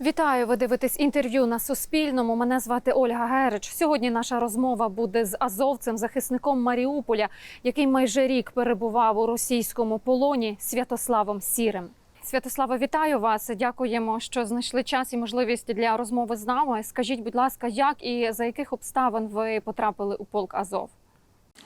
Вітаю! Ви дивитесь інтерв'ю на Суспільному. Мене звати Ольга Герич. Сьогодні наша розмова буде з азовцем, захисником Маріуполя, який майже рік перебував у російському полоні Святославом Сірим. Святославе, вітаю вас. Дякуємо, що знайшли час і можливість для розмови з нами. Скажіть, будь ласка, як і за яких обставин ви потрапили у полк Азов?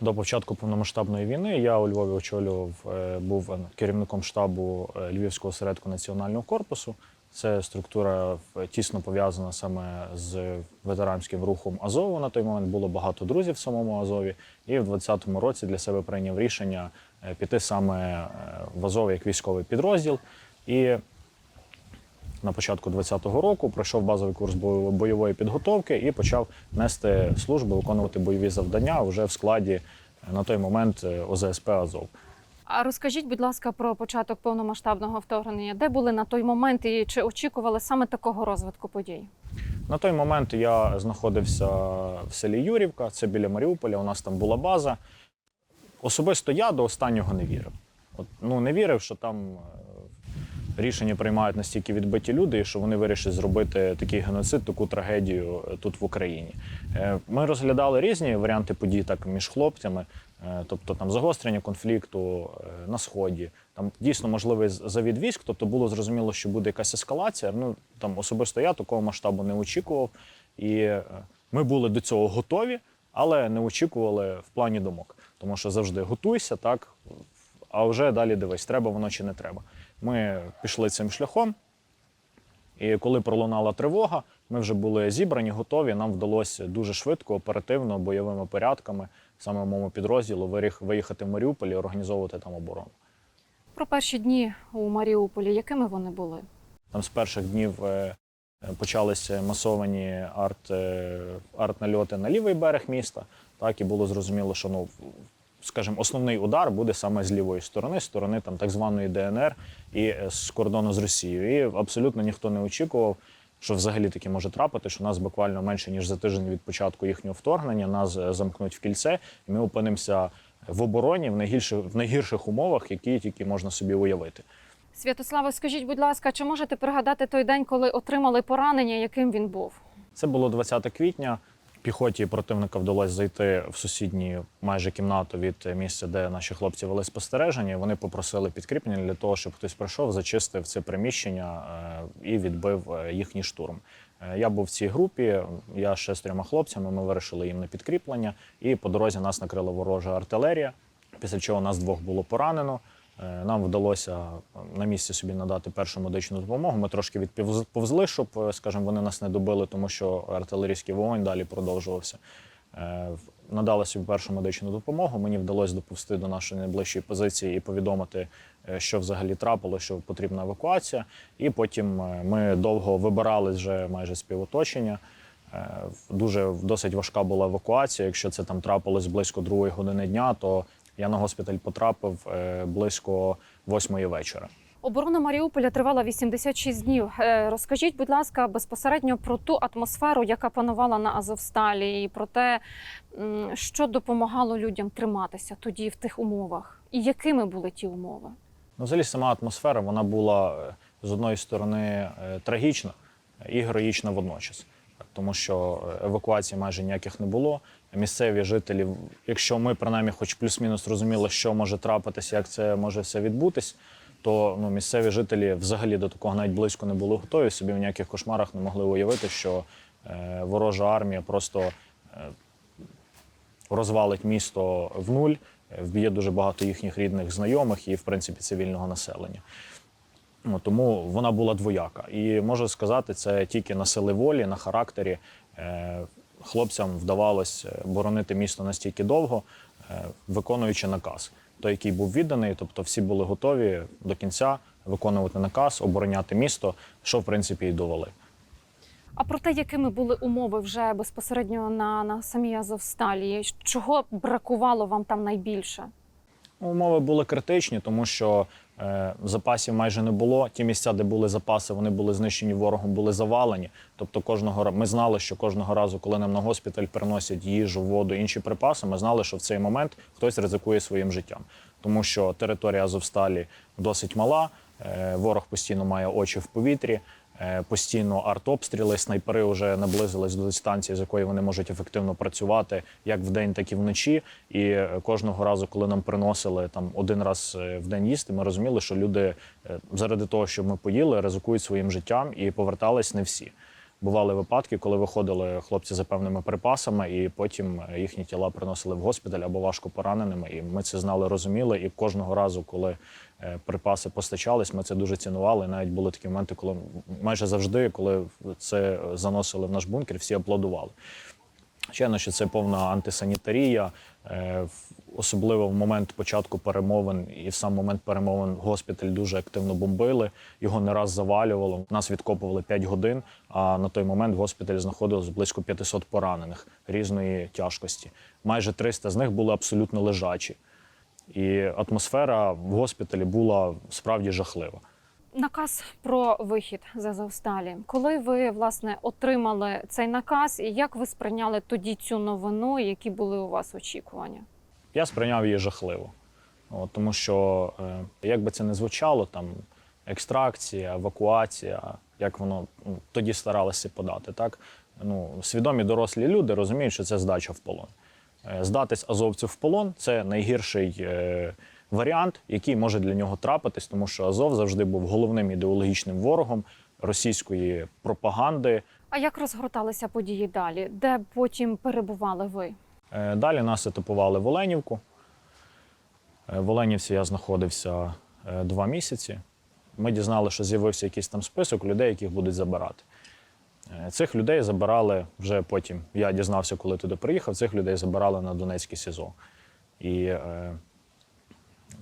До початку повномасштабної війни я у Львові очолював, е, був керівником штабу е, Львівського осередку національного корпусу. Це структура тісно пов'язана саме з ветеранським рухом Азову. На той момент було багато друзів в самому Азові, і в 2020 році для себе прийняв рішення е, піти саме е, в Азов як військовий підрозділ. І на початку 2020 року пройшов базовий курс бо- бойової підготовки і почав нести службу, виконувати бойові завдання вже в складі е, на той момент ОЗСП Азов. А розкажіть, будь ласка, про початок повномасштабного вторгнення. Де були на той момент і чи очікували саме такого розвитку подій? На той момент я знаходився в селі Юрівка, це біля Маріуполя. У нас там була база. Особисто я до останнього не вірив. От, ну, не вірив, що там рішення приймають настільки відбиті люди, що вони вирішать зробити такий геноцид, таку трагедію е, тут в Україні. Е, Ми розглядали різні варіанти подій так між хлопцями, е, тобто там загострення конфлікту на сході, там дійсно можливий завід військ, тобто було зрозуміло, що буде якась ескалація. Ну там особисто я такого масштабу не очікував, і ми були до цього готові, але не очікували в плані думок, тому що завжди готуйся, так а вже далі дивись, треба воно чи не треба. Ми пішли цим шляхом. І коли пролунала тривога, ми вже були зібрані, готові. Нам вдалося дуже швидко, оперативно, бойовими порядками, саме моєму підрозділу, виїхати в Маріуполь і організовувати там оборону. Про перші дні у Маріуполі, якими вони були? Там з перших днів е, е, почалися масовані арт, е, арт-нальоти на лівий берег міста. Так і було зрозуміло, що ну, скажімо, основний удар буде саме з лівої сторони, з сторони там так званої ДНР і е, з кордону з Росією. І абсолютно ніхто не очікував, що взагалі таке може трапити, що нас буквально менше ніж за тиждень від початку їхнього вторгнення нас е, замкнуть в кільце, і ми опинимося в обороні в найгірших, в найгірших умовах, які тільки можна собі уявити. Святославе, скажіть, будь ласка, чи можете пригадати той день, коли отримали поранення, яким він був? Це було 20 квітня. Піхоті противника вдалося зайти в сусідню майже кімнату від місця, де наші хлопці вели спостереження. Вони попросили підкріплення для того, щоб хтось прийшов, зачистив це приміщення е, і відбив е, їхній штурм. Е, Я був в цій групі, я ще з трьома хлопцями. Ми вирішили їм на підкріплення, і по дорозі нас накрила ворожа артилерія. Після чого нас двох було поранено. Е, Нам вдалося на місці собі надати першу медичну допомогу. Ми трошки відповзли, щоб, е, скажімо, вони нас не добили, тому що артилерійський вогонь далі продовжувався. Е, Надали собі першу медичну допомогу. Мені вдалося доповзти до нашої найближчої позиції і повідомити, е, що взагалі трапило, що потрібна евакуація. І потім е, ми довго вибирали вже майже співоточення. Е, Дуже досить важка була евакуація. Якщо це там трапилось близько другої години дня, то я на госпіталь потрапив е, близько восьмої вечора. Оборона Маріуполя тривала 86 днів. Е, Розкажіть, будь ласка, безпосередньо про ту атмосферу, яка панувала на Азовсталі, і про те, що допомагало людям триматися тоді в тих умовах, і якими були ті умови? Ну, взагалі, сама атмосфера вона була е, з одної сторони трагічна і героїчна водночас, тому що евакуації майже ніяких не було. Місцеві жителі, якщо ми принаймні хоч плюс-мінус розуміли, що може трапитися, як це може все відбутись, то ну, місцеві жителі взагалі до такого навіть близько не були готові. Собі в ніяких кошмарах не могли уявити, що е, ворожа армія просто е, розвалить місто в нуль, е, вб'є дуже багато їхніх рідних знайомих і, в принципі, цивільного населення. Ну, тому вона була двояка. І можу сказати, це тільки на сили волі, на характері. Е, хлопцям вдавалося боронити місто настільки довго, е, виконуючи наказ, той, який був відданий, тобто всі були готові до кінця виконувати наказ, обороняти місто, що в принципі і довели. А про те, якими були умови вже безпосередньо на, на самій Азовсталі, чого бракувало вам там найбільше? Умови були критичні, тому що е, запасів майже не було. Ті місця, де були запаси, вони були знищені ворогом, були завалені. Тобто, кожного ми знали, що кожного разу, коли нам на госпіталь приносять їжу, воду, інші припаси, ми знали, що в цей момент хтось ризикує своїм життям, тому що територія Азовсталі досить мала. е, ворог постійно має очі в повітрі. Е, постійно артобстріли, снайпери вже наблизились до дистанції, з якої вони можуть ефективно працювати як вдень, так і вночі. І е, кожного разу, коли нам приносили там один раз е, в день їсти, ми розуміли, що люди заради того, щоб ми поїли, ризикують своїм життям і повертались не всі. Бували випадки, коли виходили хлопці за певними припасами, і потім їхні тіла приносили в госпіталь або важко пораненими. І ми це знали, розуміли. І кожного разу, коли припаси постачались, ми це дуже цінували. Навіть були такі моменти, коли майже завжди, коли це заносили в наш бункер, всі аплодували. Звичайно, що це повна антисанітарія, е, особливо в момент початку перемовин і в сам момент перемовин госпіталь дуже активно бомбили, його не раз завалювало. Нас відкопували 5 годин, а на той момент в госпіталі знаходилось близько 500 поранених різної тяжкості. Майже 300 з них були абсолютно лежачі. І атмосфера в госпіталі була справді жахлива. Наказ про вихід з Азовсталі. Коли ви власне отримали цей наказ, і як ви сприйняли тоді цю новину? і Які були у вас очікування? Я сприйняв її жахливо. От, тому що, е, як би це не звучало, там екстракція, евакуація, як воно ну, тоді старалися подати, так? Ну, свідомі дорослі люди розуміють, що це здача в полон. Е, Здатись азовцю в полон це найгірший е, варіант, який може для нього трапитись, тому що Азов завжди був головним ідеологічним ворогом російської пропаганди, А як розгорталися події далі? Де потім перебували ви? Е, Далі нас етапували в Оленівку. В Оленівці я знаходився два місяці. Ми дізналися, що з'явився якийсь там список людей, яких будуть забирати. Е, Цих людей забирали вже потім. Я дізнався, коли туди приїхав. Цих людей забирали на Донецьке СІЗО. І е,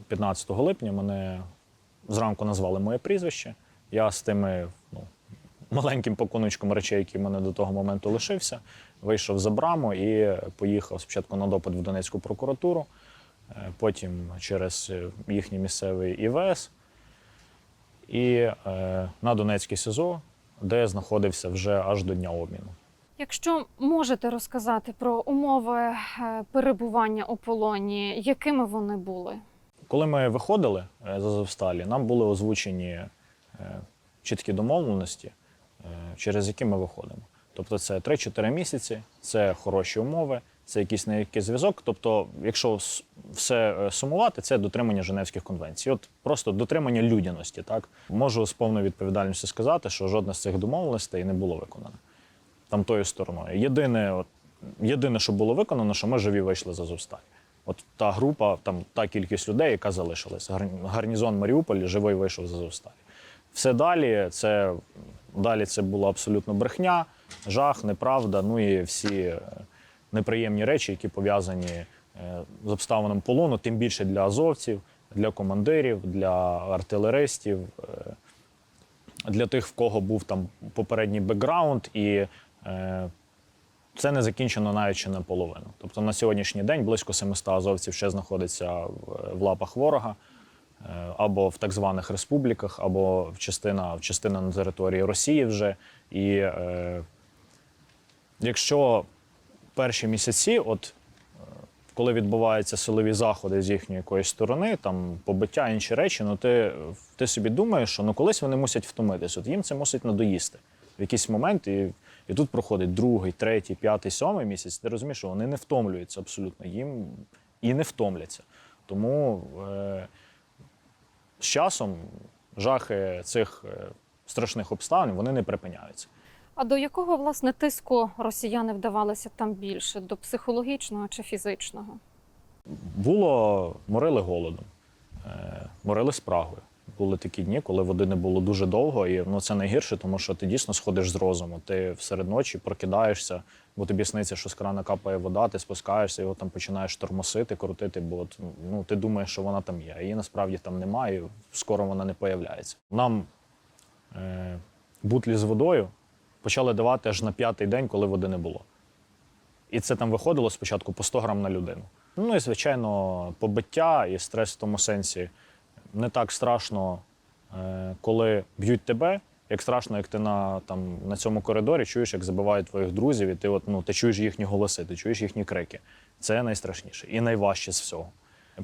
15 липня мене зранку назвали моє прізвище. Я з тими ну, маленьким пакуночком речей, які в мене до того моменту лишився, вийшов за браму і поїхав спочатку на допит в Донецьку прокуратуру, е, потім через е, їхній місцевий ІВС і е, на Донецьке СІЗО, де я знаходився вже аж до дня обміну. Якщо можете розказати про умови е, перебування у полоні, якими вони були? Коли ми виходили е, з Азовсталі, нам були озвучені е, чіткі домовленості, через які ми виходимо. Тобто це 3-4 місяці, це хороші умови, це якийсь неякий зв'язок. Тобто, якщо все е, сумувати, це дотримання Женевських конвенцій. От просто дотримання людяності. Так можу з повною відповідальністю сказати, що жодна з цих домовленостей не було виконана там тою стороною. Єдине, от, єдине, що було виконано, що ми живі вийшли з Азовсталі. От та група, там та кількість людей, яка залишилась. Гарнізон Маріуполь живий вийшов з Азовсталі. Все далі це далі це була абсолютно брехня, жах, неправда. Ну і всі е, неприємні речі, які пов'язані е, з обставинами полону, тим більше для азовців, для командирів, для артилеристів. е, для тих, в кого був там попередній бекграунд, і е, це не закінчено навіть ще наполовину. Тобто на сьогоднішній день близько 700 азовців ще знаходиться в, лапах ворога або в так званих республіках, або частина, частина на території Росії вже. І е, якщо перші місяці, от коли відбуваються силові заходи з їхньої якоїсь сторони, там побиття, інші речі, ну ти, ти собі думаєш, що ну колись вони мусять втомитись. От їм це мусить надоїсти в якийсь момент, і, і тут проходить другий, третій, п'ятий, сьомий місяць. Ти розумієш, що вони не втомлюються абсолютно, їм і не втомляться. Тому е, з часом жахи цих е, страшних обставин вони не припиняються. А до якого власне тиску росіяни вдавалися там більше? До психологічного чи фізичного? Було морили голодом, е, морили спрагою. Були такі дні, коли води не було дуже довго, і ну, це найгірше, тому що ти дійсно сходиш з розуму. Ти всеред ночі прокидаєшся, бо тобі сниться, що з крана капає вода, ти спускаєшся, його там починаєш тормосити, крутити, бо ну, ти думаєш, що вона там є. Її насправді там немає, і скоро вона не появляється. Нам е, бутлі з водою почали давати аж на п'ятий день, коли води не було. І це там виходило спочатку по 100 грам на людину. Ну і, звичайно, побиття і стрес в тому сенсі не так страшно, е, коли б'ють тебе, як страшно, як ти на, там, на цьому коридорі чуєш, як забивають твоїх друзів, і ти, от, ну, ти чуєш їхні голоси, ти чуєш їхні крики. Це найстрашніше і найважче з всього.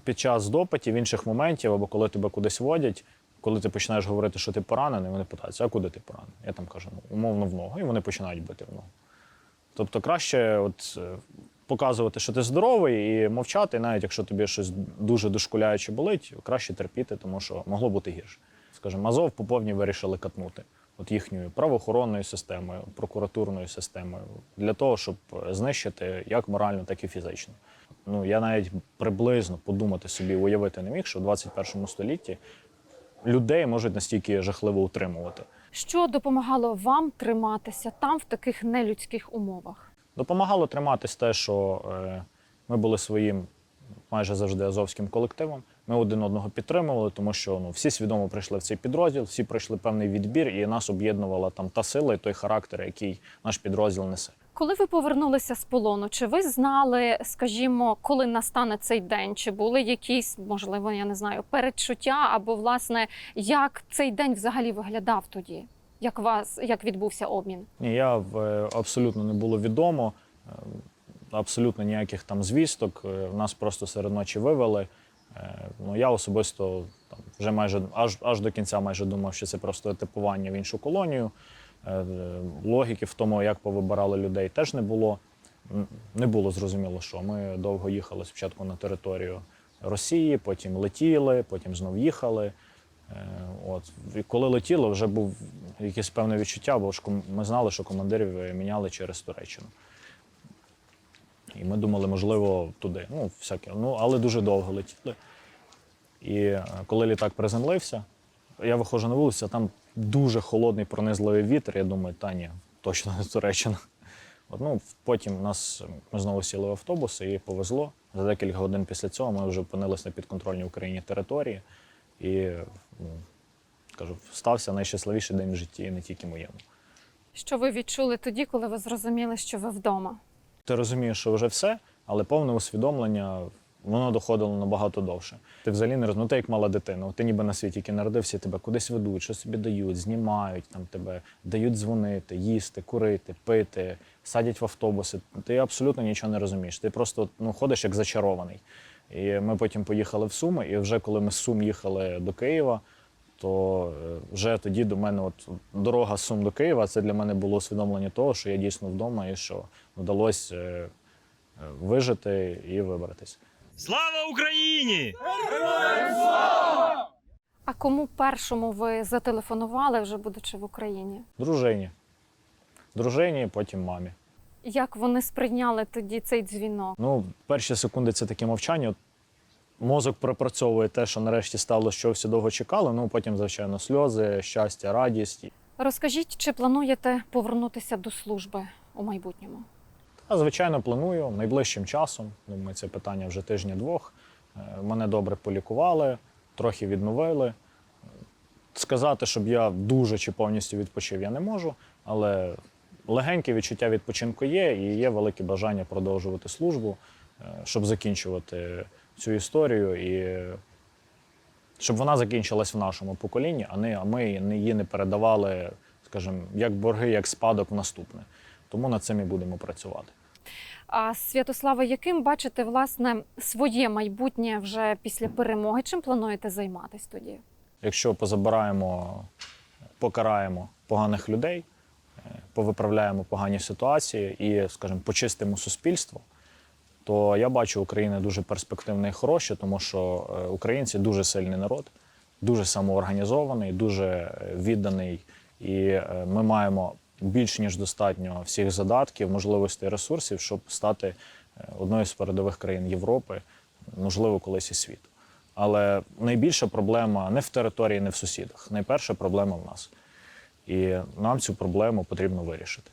Під час допитів, інших моментів, або коли тебе кудись водять, коли ти починаєш говорити, що ти поранений, вони питаються, а куди ти поранений? Я там кажу, ну, умовно в ногу, і вони починають бити в ногу. Тобто краще от, е, показувати, що ти здоровий, і мовчати, навіть якщо тобі щось дуже дошкуляюче болить, краще терпіти, тому що могло бути гірше. Скажімо, Азов по повній вирішили катнути от їхньою правоохоронною системою, прокуратурною системою для того, щоб знищити як морально, так і фізично. Ну я навіть приблизно подумати собі, уявити не міг, що в 21 столітті людей можуть настільки жахливо утримувати. Що допомагало вам триматися там в таких нелюдських умовах? Допомагало триматись те, що е, ми були своїм майже завжди азовським колективом. Ми один одного підтримували, тому що ну, всі свідомо прийшли в цей підрозділ, всі пройшли певний відбір, і нас об'єднувала там та сила і той характер, який наш підрозділ несе. Коли ви повернулися з полону, чи ви знали, скажімо, коли настане цей день? Чи були якісь, можливо, я не знаю, передчуття або власне як цей день взагалі виглядав тоді? Як вас як відбувся обмін? Ні, я е, абсолютно не було відомо, е, абсолютно ніяких там звісток. Е, Нас просто серед ночі вивели. Е, Ну, я особисто там, вже майже аж, аж до кінця майже думав, що це просто етипування в іншу колонію. Е, Логіки в тому, як повибирали людей, теж не було. Не було зрозуміло, що ми довго їхали спочатку на територію Росії, потім летіли, потім знов їхали. Е, От. І коли летіло, вже був якесь певне відчуття, бо ж ми знали, що командирів е, міняли через Туреччину. І ми думали, можливо, туди. Ну, всяке. Ну, але дуже довго летіли. І коли літак приземлився, я виходжу на вулицю, а там дуже холодний пронизливий вітер. Я думаю, та ні, точно не Туреччина. От, ну, потім нас ми знову сіли в автобус і повезло. За декілька годин після цього ми вже опинилися на підконтрольній Україні території. І ну, кажу, стався найщасливіший день в житті, не тільки моєму. Що ви відчули тоді, коли ви зрозуміли, що ви вдома? Ти розумієш, що вже все, але повне усвідомлення воно доходило набагато довше. Ти взагалі не роз... ну, ти як мала дитина. Ти ніби на світі, який народився, тебе кудись ведуть, щось собі дають, знімають, там тебе дають дзвонити, їсти, курити, пити, садять в автобуси. Ти абсолютно нічого не розумієш. Ти просто ну, ходиш як зачарований. І ми потім поїхали в Суми, і вже коли ми з Сум їхали до Києва, то е, вже тоді до мене, от дорога Сум до Києва, це для мене було усвідомлення того, що я дійсно вдома і що вдалося е, е, вижити і вибратися. Слава Україні! А кому першому ви зателефонували, вже будучи в Україні? Дружині. Дружині, потім мамі. Як вони сприйняли тоді цей дзвінок? Ну, перші секунди це таке мовчання. Мозок пропрацьовує те, що нарешті стало, що всі довго чекали. Ну потім, звичайно, сльози, щастя, радість. Розкажіть, чи плануєте повернутися до служби у майбутньому? Звичайно, планую найближчим часом. Думаю, це питання вже тижня-двох. Е, Мене добре полікували, трохи відновили. Сказати, щоб я дуже чи повністю відпочив, я не можу, але легеньке відчуття відпочинку є, і є велике бажання продовжувати службу, е, щоб закінчувати цю історію і щоб вона закінчилась в нашому поколінні, а не а ми її не передавали, скажімо, як борги, як спадок в наступне. Тому над цим і будемо працювати. А Святослава, яким бачите власне своє майбутнє вже після перемоги? Чим плануєте займатися тоді? Якщо позабираємо, покараємо поганих людей, е, повиправляємо погані ситуації і, скажімо, почистимо суспільство, то я бачу Україну дуже перспективна і хороша, тому що е, українці дуже сильний народ, дуже самоорганізований, дуже е, відданий, і ми маємо більш ніж достатньо всіх задатків, можливостей, ресурсів, щоб стати е, одною з передових країн Європи, можливо, колись і світу. Але найбільша проблема не в території, не в сусідах. Найперша проблема в нас. І нам цю проблему потрібно вирішити.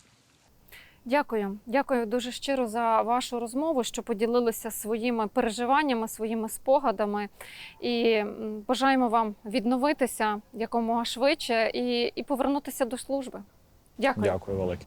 Дякую, дякую дуже щиро за вашу розмову, що поділилися своїми переживаннями, своїми спогадами. І бажаємо вам відновитися якомога швидше і, і повернутися до служби. Дякую. Дякую велике.